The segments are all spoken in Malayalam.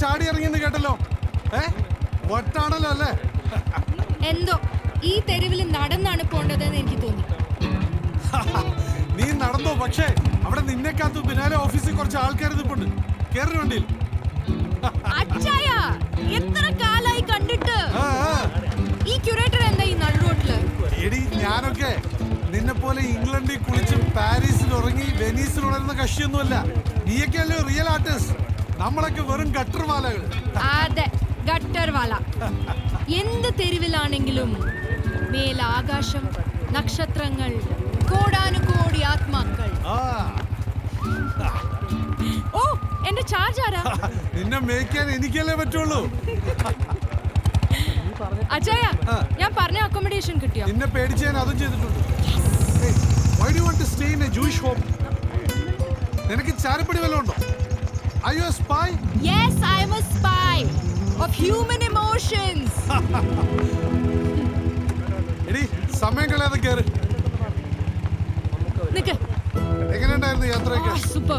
ചാടി ഇറങ്ങിയെന്ന് കേട്ടല്ലോ. ഏ? ഒറ്റാണല്ലോ അല്ലേ? എന്തോ ഈ തെരുവിൽ നടന്നാണ് പോണ്ടതെന്ന് എനിക്ക് തോന്നി. നീ നടന്നോ പക്ഷേ അവിടെ നിന്നെക്കാത്തു പിന്നാലെ ബിനാലെ ഓഫീസിൽ കുറച്ച് ആൾക്കാർ നിൽപ്പുണ്ട് കേറി വണ്ടിയിൽ. അച്ചായ എത്ര കാലായി കണ്ടിട്ട്. ഈ ക്യൂറേറ്റർ എന്താ ഈ നടുറോട്ടിൽ? എടി ഞാനൊക്കെ നിന്നെ പോലെ ഇംഗ്ലണ്ടിൽ കുളിച്ചും പാരീസിൽ ഉറങ്ങി വെനീസിൽ ഉണരുന്ന കക്ഷിയൊന്നുമല്ല. നീയൊക്കെയല്ലേ റിയൽ ആർട്ടിസ്റ്റ് നമ്മളൊക്കെ വെറും ഗട്ടർമാലകൾ അതെ ഗട്ടർ വാല എന്ത് തെരുവിലാണെങ്കിലും മേൽ ആകാശം നക്ഷത്രങ്ങൾ കോടാനുകോടി ആത്മാക്കൾ. ഓ എന്റെ ചാർജ് ആരാ? നിന്നെ മേയ്ക്കാൻ എനിക്കല്ലേ പറ്റുള്ളൂ. അച്ചായ ഞാൻ പറഞ്ഞ അക്കോമഡേഷൻ കിട്ടിയോ? നിന്നെ പേടിച്ച് ഞാൻ അതും ചെയ്തിട്ടുണ്ട്. Why do want to in a Jewish home? നിനക്ക് ചാരപ്പടി വല്ലതും ഉണ്ടോ? Are you a spy? Yes, I'm a spy of human emotions. എടി സമയം കളയാതെ കയറി നിക്ക് എങ്ങനെയുണ്ടായിരുന്നു യാത്രയൊക്കെ സൂപ്പർ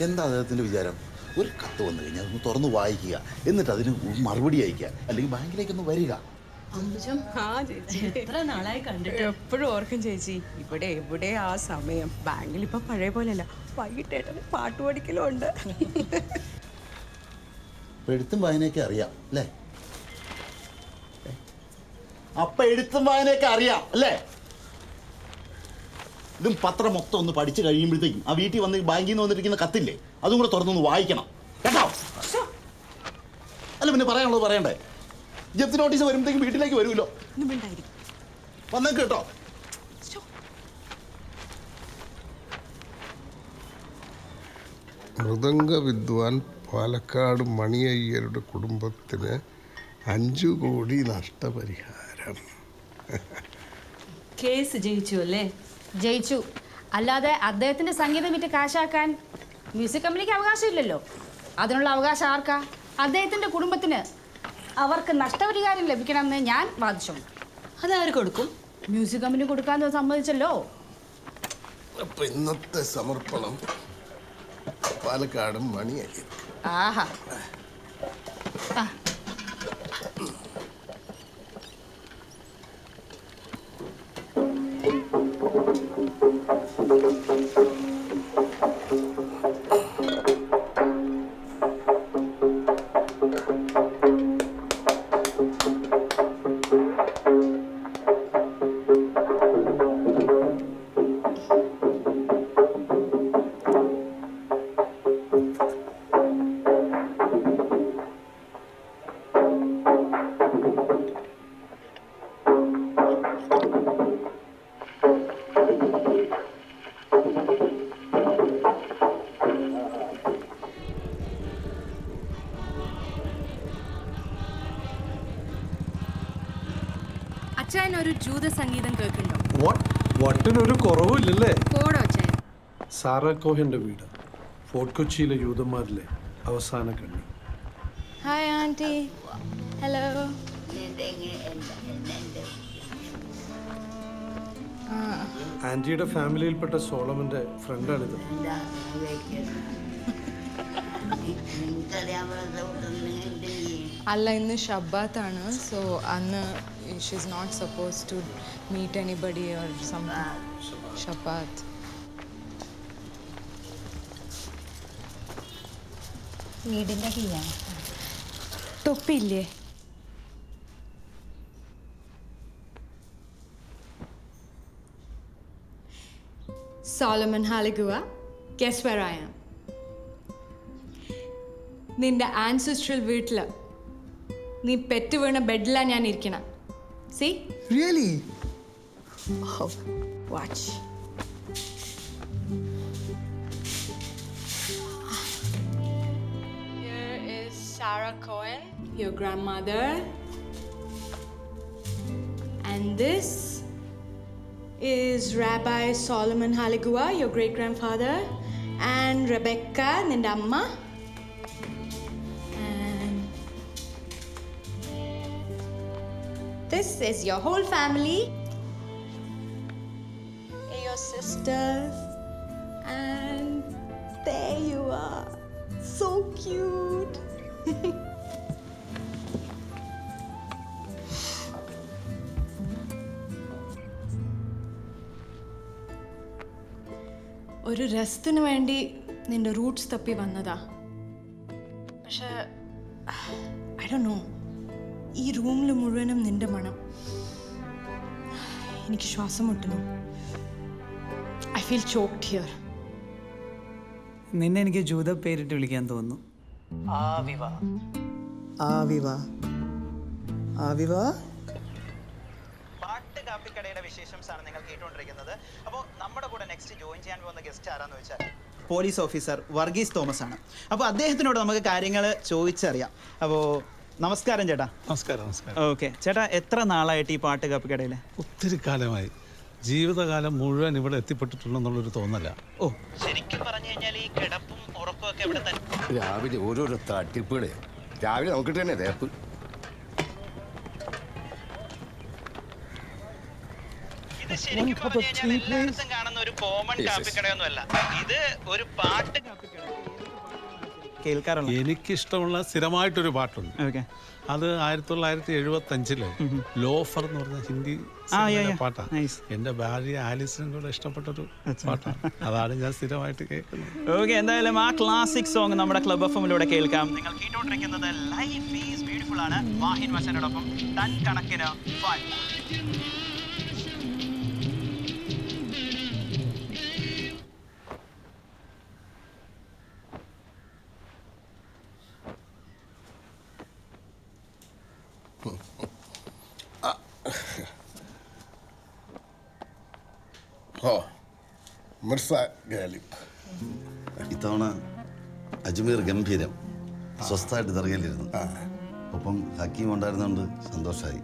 എന്താ അദ്ദേഹത്തിന്റെ വിചാരം? ഒരു കത്ത് വന്നു കഴിഞ്ഞാൽ ഒന്ന് തുറന്ന് വായിക്കുക എന്നിട്ട് അതിന് മറുപടി അയക്കുക അല്ലെങ്കിൽ ബാങ്കിലേക്കൊന്ന് വരിക. ആ ചേച്ചി. എത്ര നാളായി കണ്ടിട്ട്? എപ്പോഴും ഓർക്കും ചേച്ചി ഇവിടെ എവിടെ ആ സമയം? ബാങ്കിൽ ഇപ്പൊ പഴയ പോലെയല്ല വൈകിട്ടേട്ടന് പാട്ട് പഠിക്കലും ഉണ്ട് എഴുത്തും വായനയൊക്കെ അറിയാം അല്ലേ? അപ്പൊ എഴുത്തും വായനയൊക്കെ അറിയാം അല്ലേ? ഇതും പത്രം മൊത്തം ഒന്ന് പഠിച്ചു കഴിയുമ്പോഴത്തേക്കും ആ വീട്ടിൽ വന്ന് ബാങ്കിൽ നിന്ന് വന്നിരിക്കുന്ന കത്തില്ലേ അതും കൂടെ തുറന്നൊന്ന് വായിക്കണം. കേട്ടോ? അല്ല പിന്നെ പറയാനുള്ളത് പറയണ്ടേ? ജപ്തി നോട്ടീസ് വരുമ്പോഴത്തേക്കും വീട്ടിലേക്ക് വരുമല്ലോ. വന്നേക്ക് കേട്ടോ. മൃദംഗ വിദ്വാൻ പാലക്കാട് മണിയയ്യരുടെ കുടുംബത്തിന് അഞ്ചു കോടി നഷ്ടപരിഹാരം. കേസ് ജയിച്ചു അല്ലേ? ജയിച്ചു. അല്ലാതെ അദ്ദേഹത്തിന്റെ സംഗീതം വിറ്റ് കാശാക്കാൻ മ്യൂസിക് കമ്പനിക്ക് അവകാശമില്ലല്ലോ. അതിനുള്ള അവകാശം ആർക്കാ? അദ്ദേഹത്തിന്റെ കുടുംബത്തിന് അവർക്ക് നഷ്ടപരിഹാരം ലഭിക്കണമെന്ന് ഞാൻ വാദിച്ചു അതാര് കൊടുക്കും? മ്യൂസിക് കമ്പനി കൊടുക്കാൻ സമ്മതിച്ചല്ലോ. അപ്പൊ ഇന്നത്തെ സമർപ്പണം പാലക്കാട് മണിയായി ആഹാ. അച്ചായൻ ഒരു ജൂത സംഗീതം കേൾക്കുന്നുണ്ടോ? വട്ടിനൊരു കുറവുമില്ലല്ലേ? പോടോ അച്ചായൻ സാറാ കോഹന്റെ വീട്. ഫോർട്ട് കൊച്ചിയിലെ യൂതന്മാരിലെ അവസാന കണ്ണി. ഹായ് ആന്റി ഹലോ ആന്റിയുടെ ഫാമിലിയിൽപ്പെട്ട സോളമന്റെ ഫ്രണ്ടാണിത് അല്ല ഇന്ന് ആണ്. സോ അന്ന് she's not suppose to meet anybody or something Shabbat. വീടിന്റെ കീയാണ് തൊപ്പിയില്ലേ? Solomon Haligua, guess where I am? നിന്റെ ആൻസിസ്ട്രൽ വീട്ടിൽ നീ പെറ്റ് വീണ ബെഡിലാണ് ഞാൻ ഇരിക്കണം C Really? Watch Here is Sarah Cohen, your grandmother. And this is Rabbi Solomon Haligua, your great grandfather, and Rebecca Nindamma. And this is your whole family, your sisters, and there you are. So cute. ഒരു രസത്തിന് വേണ്ടി നിന്റെ റൂട്ട്സ് തപ്പി വന്നതാ. പക്ഷെ ഐ ഡോ നോ ഈ റൂമിൽ മുഴുവനും നിന്റെ മണം. എനിക്ക് ശ്വാസം മുട്ടുന്നു ഐ ഫീൽ ചോക്ഡ് ഹിയർ നിന്നെ എനിക്ക് ജൂത പേരിട്ട് വിളിക്കാൻ തോന്നുന്നു. ആവിവ. ആവിവ. ആവിവ? പാട്ട് കാപ്പിക്കടയുടെ വിശേഷംസ് ആണ് നിങ്ങൾ കേട്ടുകൊണ്ടിരിക്കുന്നത്. അപ്പോൾ നമ്മുടെ കൂടെ നെക്സ്റ്റ് ജോയിൻ ചെയ്യാൻ പോകുന്ന ഗസ്റ്റ് ആരാന്ന് വെച്ചാൽ പോലീസ് ഓഫീസർ വർഗീസ് തോമസ് ആണ്. അപ്പോൾ അദ്ദേഹത്തിനോട് നമുക്ക് കാര്യങ്ങൾ ചോദിച്ചറിയാം. അപ്പോൾ നമസ്കാരം ചേട്ടാ. നമസ്കാരം നമസ്കാരം. ഓക്കെ ചേട്ടാ എത്ര നാളായിട്ട് ഈ പാട്ട് കാപ്പിക്കടയിൽ ഒത്തിരി കാലമായി. ജീവിതകാലം മുഴുവൻ ഇവിടെ എത്തിപ്പെട്ടിട്ടുണ്ടെന്നുള്ളൊരു തോന്നല. ഓ. ശരിക്കും പറഞ്ഞു കഴിഞ്ഞാൽ ഈ കിടപ്പും ഉറക്കമൊക്കെ ഒക്കെ ഇവിടെ തന്നെ. രാവിലെ ഓരോരോ തട്ടിപ്പുകളെ. രാവിലെ നോക്കിട്ട് തന്നെ തേപ്പ്. ഇത് ശരിക്കും പറഞ്ഞു എല്ലായിടത്തും കാണുന്ന ഒരു കോമൺ കാപ്പിക്കടയൊന്നുമല്ല ഇത് ഒരു പാട്ട് കാപ്പിക്കട കേൾക്കാറുണ്ട്? എനിക്കിഷ്ടമുള്ള സ്ഥിരമായിട്ടൊരു പാട്ടുണ്ട്. ഓക്കെ അത് ആയിരത്തി തൊള്ളായിരത്തി എഴുപത്തി അഞ്ചിൽ ലോഫർ എന്ന് പറഞ്ഞ ഹിന്ദി. പാട്ടാണ്. എന്റെ ഭാര്യ ആലിസിനും കൂടെ ഇഷ്ടപ്പെട്ടൊരു പാട്ടാണ്. അതാണ് ഞാൻ സ്ഥിരമായിട്ട് കേൾക്കുന്നത്. ഓക്കെ എന്തായാലും ആ ക്ലാസിക് സോങ് നമ്മുടെ ക്ലബ് എഫ് എമ്മിലൂടെ കേൾക്കാം. നിങ്ങൾ കേട്ടോണ്ടിരിക്കുന്നത് ലൈഫ് ഈസ് ബ്യൂട്ടിഫുൾ ആണ്. വാഹിൻ വസനോടൊപ്പം തൻ കണക്കിന് ഓ മിർസ ഗാലിബ്. ഇത്തവണ അജ്മീർ ഗംഭീരം സ്വസ്ഥമായിട്ട് തിറങ്ങിലിരുന്നു ഒപ്പം ഹക്കീം ഉണ്ടായിരുന്നുകൊണ്ട് സന്തോഷമായി